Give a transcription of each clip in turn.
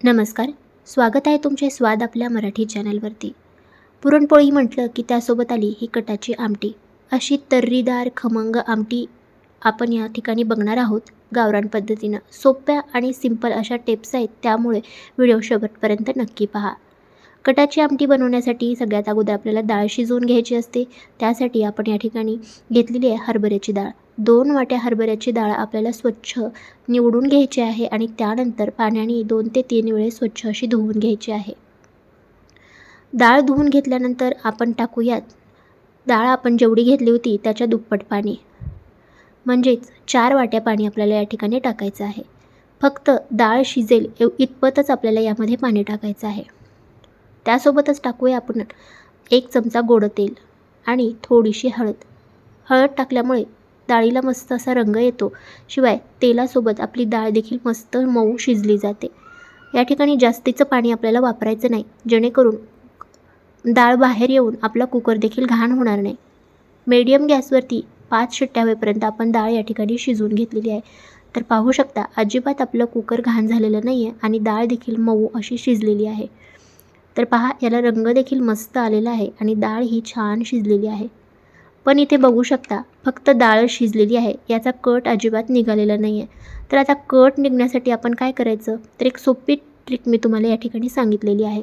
नमस्कार. स्वागत आहे तुमचे स्वाद आपल्या मराठी चॅनलवरती. पुरणपोळी म्हटलं की त्यासोबत आली ही कटाची आमटी. अशी तर्रीदार खमंग आमटी आपण या ठिकाणी बघणार आहोत गावरान पद्धतीनं. सोप्या आणि सिंपल अशा टिप्स आहेत त्यामुळे व्हिडिओ शेवटपर्यंत नक्की पहा. कटाची आमटी बनवण्यासाठी सगळ्यात अगोदर आपल्याला डाळ शिजवून घ्यायची असते. त्यासाठी आपण या ठिकाणी घेतलेली आहे हरभऱ्याची डाळ. दोन वाट्या हरभऱ्याची डाळ आपल्याला स्वच्छ निवडून घ्यायची आहे आणि त्यानंतर पाण्याने दोन ते तीन वेळेस स्वच्छ अशी धुवून घ्यायची आहे. डाळ धुवून घेतल्यानंतर आपण टाकूयात. डाळ आपण जेवढी घेतली होती त्याच्या दुप्पट पाणी. म्हणजेच चार वाट्या पाणी आपल्याला या ठिकाणी टाकायचं आहे. फक्त डाळ शिजेल एव इतपतच आपल्याला यामध्ये पाणी टाकायचं आहे. त्यासोबतच टाकूया आपण एक चमचा गोडं तेल आणि थोडीशी हळद. हळद टाकल्यामुळे डाळीला मस्त असा रंग येतो. शिवाय तेलासोबत आपली डाळ देखील मस्त मऊ शिजली जाते. या ठिकाणी जास्तीचं पाणी आपल्याला वापरायचं नाही जेणेकरून डाळ बाहेर येऊन आपला कुकर देखील घाण होणार नाही. मीडियम गॅसवरती पाच शिट्ट्या होईपर्यंत आपण डाळ या ठिकाणी शिजवून घेतलेली आहे. तर पाहू शकता अजिबात आपलं कुकर घाण झालेलं नाही आहे आणि डाळ देखील मऊ अशी शिजलेली आहे. तर पहा याला रंग देखील मस्त आलेला आहे आणि डाळ ही छान शिजलेली आहे. पण इथे बघू शकता फक्त डाळ शिजलेली आहे. याचा कट अजिबात निघालेला नाही आहे तर आता कट निघण्यासाठी आपण काय करायचं? तर एक सोपी ट्रिक मी तुम्हाला या ठिकाणी सांगितलेली आहे.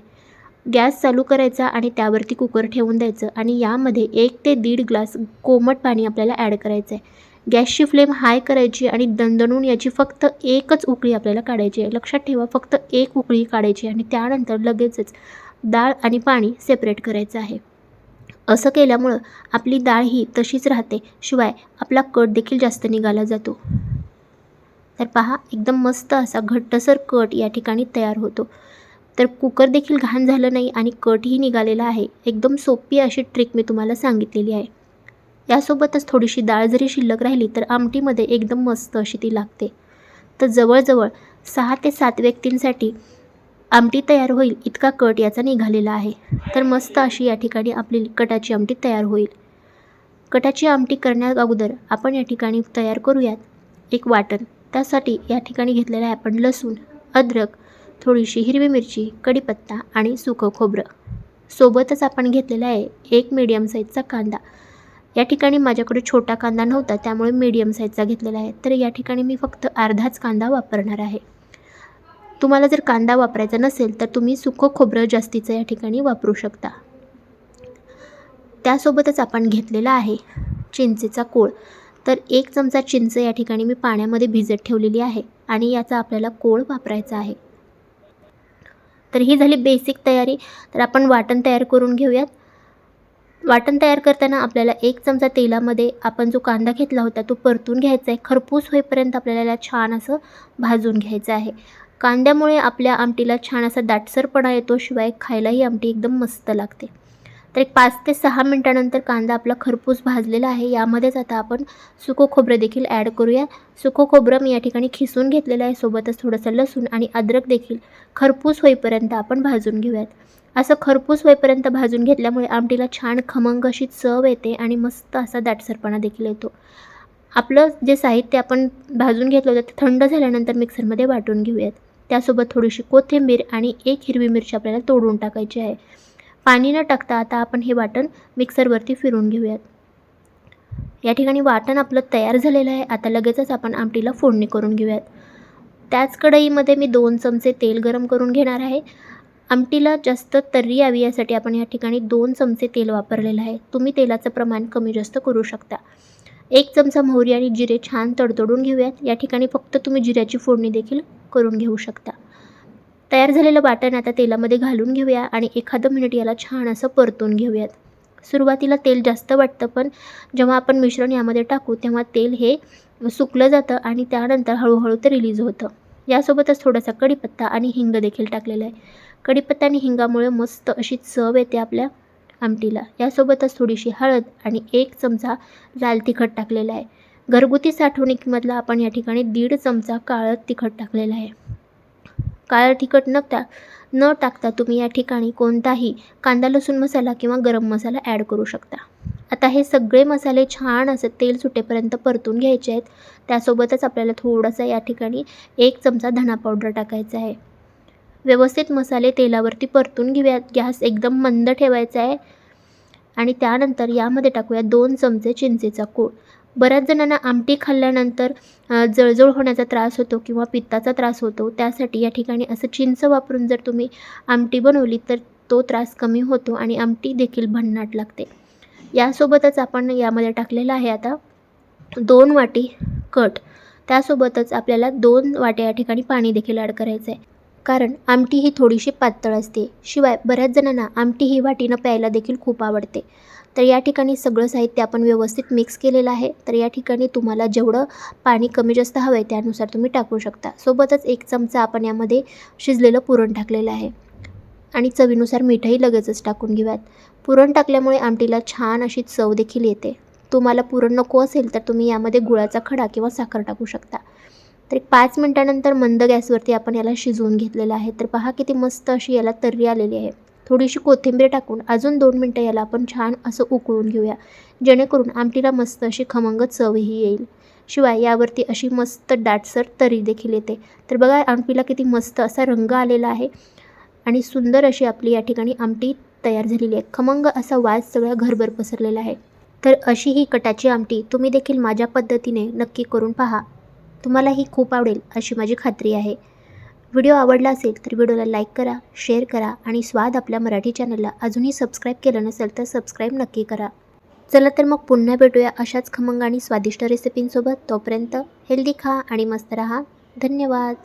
गॅस चालू करायचा आणि त्यावरती कुकर ठेवून द्यायचं आणि यामध्ये एक ते दीड ग्लास कोमट पाणी आपल्याला ॲड करायचं आहे गॅसची फ्लेम हाय करायची आणि दणदणून याची फक्त एकच उकळी आपल्याला काढायची आहे. लक्षात ठेवा फक्त एक उकळी काढायची आणि त्यानंतर लगेचच डाळ आणि पाणी सेपरेट करायचं आहे. असं केल्यामुळं आपली डाळ ही तशीच राहते. शिवाय आपला कट देखील जास्त निघाला जातो. तर पहा एकदम मस्त असा घट्टसर कट या ठिकाणी तयार होतो. तर कुकर देखील घाण झालं नाही आणि कटही निघालेला आहे. एकदम सोपी अशी ट्रिक मी तुम्हाला सांगितलेली आहे. यासोबतच थोडीशी डाळ जरी शिल्लक राहिली तर आमटीमध्ये एकदम मस्त अशी ती लागते. तर जवळजवळ सहा ते सात व्यक्तींसाठी आमटी तयार होईल इतका कट याचा निघालेला आहे. तर मस्त अशी या ठिकाणी आपली कटाची आमटी तयार होईल. कटाची आमटी करण्या अगोदर आपण या ठिकाणी तयार करूयात एक वाटण. त्यासाठी या ठिकाणी घेतलेलं आहे आपण लसूण अद्रक थोडीशी हिरवी मिरची कढीपत्ता आणि सुकं खोबरं. सोबतच आपण घेतलेला आहे एक मीडियम साईजचा कांदा. या ठिकाणी माझ्याकडे छोटा कांदा नव्हता त्यामुळे मीडियम साईजचा घेतलेला आहे. तर या ठिकाणी मी फक्त अर्धाच कांदा वापरणार आहे. तुम्हाला जर कांदा वापरायचा नसेल तर तुम्ही सुकं खोबरं जास्तीचं या ठिकाणी वापरू शकता. त्यासोबतच आपण घेतलेला आहे चिंचेचा कोळ. तर एक चमचा चिंच या ठिकाणी मी पाण्यामध्ये भिजत ठेवलेली आहे आणि याचा आपल्याला कोळ वापरायचा आहे. तर ही झाली बेसिक तयारी. तर आपण वाटण तयार करून घेऊयात. वाटण तयार करताना आपल्याला एक चमचा तेलामध्ये आपण जो कांदा घेतला होता तो परतून घ्यायचा आहे. खरपूस होईपर्यंत आपल्याला छान असं भाजून घ्यायचं आहे. कांद्यामुळे आपल्या आमटीला छान असा दाटसरपणा येतो शिवाय खायलाही आमटी एकदम मस्त लागते. तर एक पाच ते सहा मिनटानंतर कांदा आपला खरपूस भाजलेला आहे. यामध्येच आता आपण सुको खोबरं देखील ॲड करूया. सुको खोबरं मी या ठिकाणी खिसून घेतलेलं आहे. सोबतच थोडंसं लसूण आणि अद्रक देखील खरपूस होईपर्यंत आपण भाजून घेऊयात. असं खरपूस होईपर्यंत भाजून घेतल्यामुळे आमटीला छान खमंग अशी चव येते आणि मस्त असा दाटसरपणा देखील येतो. आपलं जे साहित्य आपण भाजून घेतलं होतं ते थंड झाल्यानंतर मिक्सरमध्ये वाटून घेऊयात. त्यासोबत थोडीशी कोथिंबीर आणि एक हिरवी मिरची आपल्याला तोडून टाकायची आहे. पाणी न टाकता आता आपण हे वाटण मिक्सरवरती फिरून घेऊयात. या ठिकाणी वाटण आपलं तयार झालेलं आहे. आता लगेचच आपण आमटीला फोडणी करून घेऊयात. त्याच कढईमध्ये मी दोन चमचे तेल गरम करून घेणार आहे. आमटीला जास्त तर्री यावी यासाठी आपण या ठिकाणी दोन चमचे तेल वापरलेलं आहे. तुम्ही तेलाचं प्रमाण कमी जास्त करू शकता. एक चमचा मोहरी आणि जिरे छान तडतडून घेऊयात. या ठिकाणी फक्त तुम्ही जिऱ्याची फोडणी देखील करून घेऊ शकता. तयार झालेलं वाटण आता तेलामध्ये घालून घेऊया आणि एखादं मिनिट याला छान असं परतून घेऊयात. सुरुवातीला तेल जास्त वाटतं पण जेव्हा आपण मिश्रण यामध्ये टाकू तेव्हा तेल हे सुकलं जातं आणि त्यानंतर हळूहळू ते रिलीज होतं. यासोबतच थोडासा कढीपत्ता आणि हिंग देखील टाकलेला आहे. कढीपत्ता आणि हिंगामुळे मस्त अशी चव येते आपल्या आमटीला. यासोबतच थोडीशी हळद आणि एक चमचा लाल तिखट टाकलेला आहे. घरगुती साठवणुकीमधला आपण या ठिकाणी दीड चमचा काळं तिखट टाकलेला आहे. काळं तिखट नकता न टाकता तुम्ही या ठिकाणी कोणताही कांदा लसूण मसाला किंवा गरम मसाला ॲड करू शकता. आता हे सगळे मसाले छान असं तेल सुटेपर्यंत परतून घ्यायचे आहेत. त्यासोबतच आपल्याला थोडासा या ठिकाणी एक चमचा धणा पावडर टाकायचा आहे. व्यवस्थित मसाले तेलावरती परतून घेऊयात गॅस एकदम मंद ठेवायचा आहे. आणि त्यानंतर यामध्ये टाकूया दोन चमचे चिंचेचा कूळ. बऱ्याच जणांना आमटी खाल्ल्यानंतर जळजळ होण्याचा त्रास होतो किंवा पित्ताचा त्रास होतो. त्यासाठी या ठिकाणी असं चिंच वापरून जर तुम्ही आमटी बनवली तर तो त्रास कमी होतो आणि आमटी देखील भन्नाट लागते. यासोबतच आपण यामध्ये टाकलेलं आहे आता दोन वाटी कट. त्यासोबतच आपल्याला दोन वाट्या या ठिकाणी पाणी देखील ॲड करायचं आहे कारण आमटी ही थोडीशी पातळ असते. शिवाय बऱ्याच जणांना आमटी ही वाटीनं प्यायला देखील खूप आवडते. तर या ठिकाणी सगळं साहित्य आपण व्यवस्थित मिक्स केलेलं आहे. तर या ठिकाणी तुम्हाला जेवढं पाणी कमी जास्त हवं आहे त्यानुसार तुम्ही टाकू शकता. सोबतच एक चमचा आपण यामध्ये शिजलेलं पुरण टाकलेलं आहे. आणि चवीनुसार मीठही लगेचच टाकून घेऊयात. पुरण टाकल्यामुळे आमटीला छान अशी चव देखील येते. तुम्हाला पुरण नको असेल तर तुम्ही यामध्ये गुळाचा खडा किंवा साखर टाकू शकता. तर एक पाच मिनटानंतर मंद गॅसवरती आपण याला शिजवून घेतलेलं आहे. तर पहा किती मस्त अशी याला तर्री आलेली आहे. थोडीशी कोथिंबीर टाकून अजून दोन मिनटं याला आपण छान असं उकळून घेऊया. जेणेकरून आमटीला मस्त अशी खमंग चवही येईल. शिवाय यावरती अशी मस्त दाटसर तरी देखील येते. तर बघा आमटीला किती मस्त असा रंग आलेला आहे आणि सुंदर अशी आपली या ठिकाणी आमटी तयार झालेली आहे. खमंग असा वास सगळ्या घरभर पसरलेला आहे. तर अशी ही कटाची आमटी तुम्ही देखील माझ्या पद्धतीने नक्की करून पहा. तुम्हाला ही खूप आवडेल अशी माझी खात्री आहे. व्हिडिओ आवडला असेल तर व्हिडिओला लाईक करा शेअर करा आणि स्वाद आपल्या मराठी चॅनलला अजूनही सबस्क्राईब केलं नसेल तर सबस्क्राईब नक्की करा. चला तर मग पुन्हा भेटूया अशाच खमंग आणि स्वादिष्ट रेसिपींसोबत तोपर्यंत हेल्दी खा आणि मस्त रहा. धन्यवाद.